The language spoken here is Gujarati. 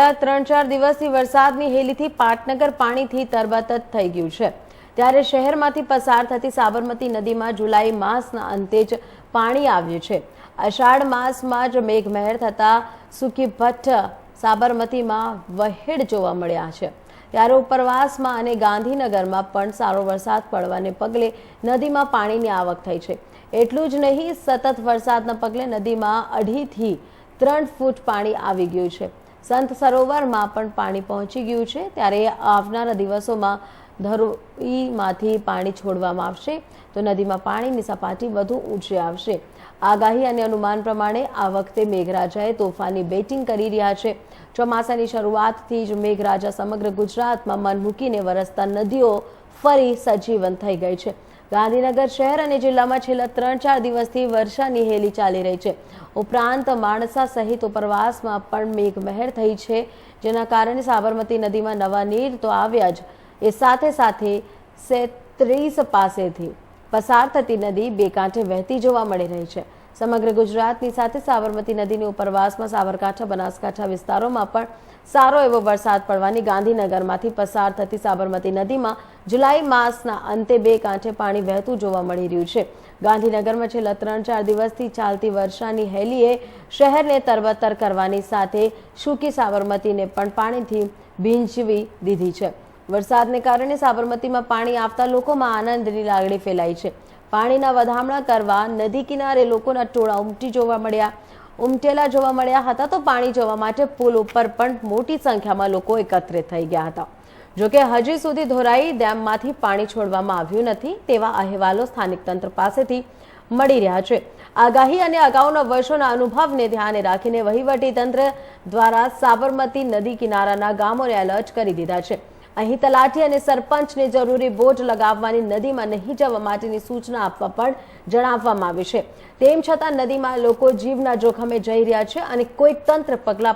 છેલ્લા ત્રણ ચાર દિવસથી વરસાદની હેલીથી પાટનગર પાણીથી તરબતર થઈ ગયું છે. ત્યારે શહેરમાંથી પસાર થતી સાબરમતી નદીમાં જુલાઈ માસના અંતે જ પાણી આવ્યું છે. અષાઢ માસમાં જ મેઘમહેર થતાં સૂકી ભઠ્ઠ સાબરમતીમાં વહેડ જોવા મળ્યા છે. ત્યારે ઉપરવાસમાં અને ગાંધીનગરમાં પણ સારો વરસાદ પડવાને પગલે નદીમાં પાણીની આવક થઈ છે. એટલું જ નહીં, સતત વરસાદના પગલે નદીમાં અઢીથી ત્રણ ફૂટ પાણી આવી ગયું છે. સંત સરોવરમાં પણ પાણી પહોંચી ગયું છે. ત્યારે આવનારા દિવસોમાં ધરોઈમાંથી પાણી છોડવામાં આવશે તો નદીમાં પાણીની સપાટી વધુ ઊંચી આવશે. આગાહી અને અનુમાન પ્રમાણે આ વખતે મેઘરાજાએ તોફાની બેટિંગ કરી રહ્યા છે. ચોમાસાની શરૂઆતથી જ મેઘરાજા સમગ્ર ગુજરાતમાં મન મૂકીને વરસતા નદીઓ ફરી સજીવન થઈ ગઈ છે. ગાંધીનગર શહેર અને જિલ્લામાં છેલ્લા ત્રણ ચાર દિવસથી વર્ષાની હેલી ચાલી રહી છે. ઉપરાંત માણસા સહિત ઉપરવાસમાં પણ મેઘમહેર થઈ છે, જેના કારણે સાબરમતી નદીમાં નવા નીર તો આવ્યા જ. એ સાથે સાથે સેત્રીસ પાસેથી પસાર થતી નદી બે કાંઠે વહેતી જોવા મળી રહી છે. સમગ્ર ગુજરાતની સાથે સાબરમતી નદીની ઉપરવાસમાં સાબરકાંઠા, બનાસકાંઠા વિસ્તારોમાં પણ સારો એવો વરસાદ પડવાની ગાંધીનગરમાંથી પસાર થતી સાબરમતી નદીમાં જુલાઈ માસના અંતે બે કાંઠે પાણી વહેતું જોવા મળી રહ્યું છે. ગાંધીનગરમાં છેલ્લા ત્રણ ચાર દિવસથી ચાલતી વર્ષાની હેલીએ શહેરને તરબતર કરવાની સાથે સૂકી સાબરમતીને પણ પાણીથી ભીંજવી દીધી છે. વરસાદને કારણે સાબરમતીમાં પાણી આવતા લોકોમાં આનંદની લાગણી ફેલાઈ છે. પાણીના વધામણા કરવા નદી કિનારે લોકોના ટોળા ઉમટી જોવા મળ્યા. ઉમટેલા જોવા મળ્યા હતા તો પાણી જોવા માટે પુલ ઉપર પણ મોટી સંખ્યામાં લોકો એકત્રિત થઈ ગયા હતા. જોકે હજી સુધી ધોરાઈ ડેમમાંથી પાણી છોડવામાં આવ્યું નથી તેવા અહેવાલો સ્થાનિક તંત્ર પાસેથી મળી રહ્યા છે. આગાહી અને અગાઉના વર્ષોના અનુભવને ધ્યાને રાખીને વહીવટી તંત્ર દ્વારા સાબરમતી નદી કિનારાના ગામોને એલર્ટ કરી દીધા છે. અહીં તલાટી અને સરપંચને જરૂરી બોટ લગાવવાની નદીમાં નહીં જવા માટેની સૂચના આપવા પણ જણાવવામાં આવી છે. તેમ છતાં નદીમાં લોકો જીવના જોખમે જઈ રહ્યા છે અને કોઈ તંત્ર પગલાં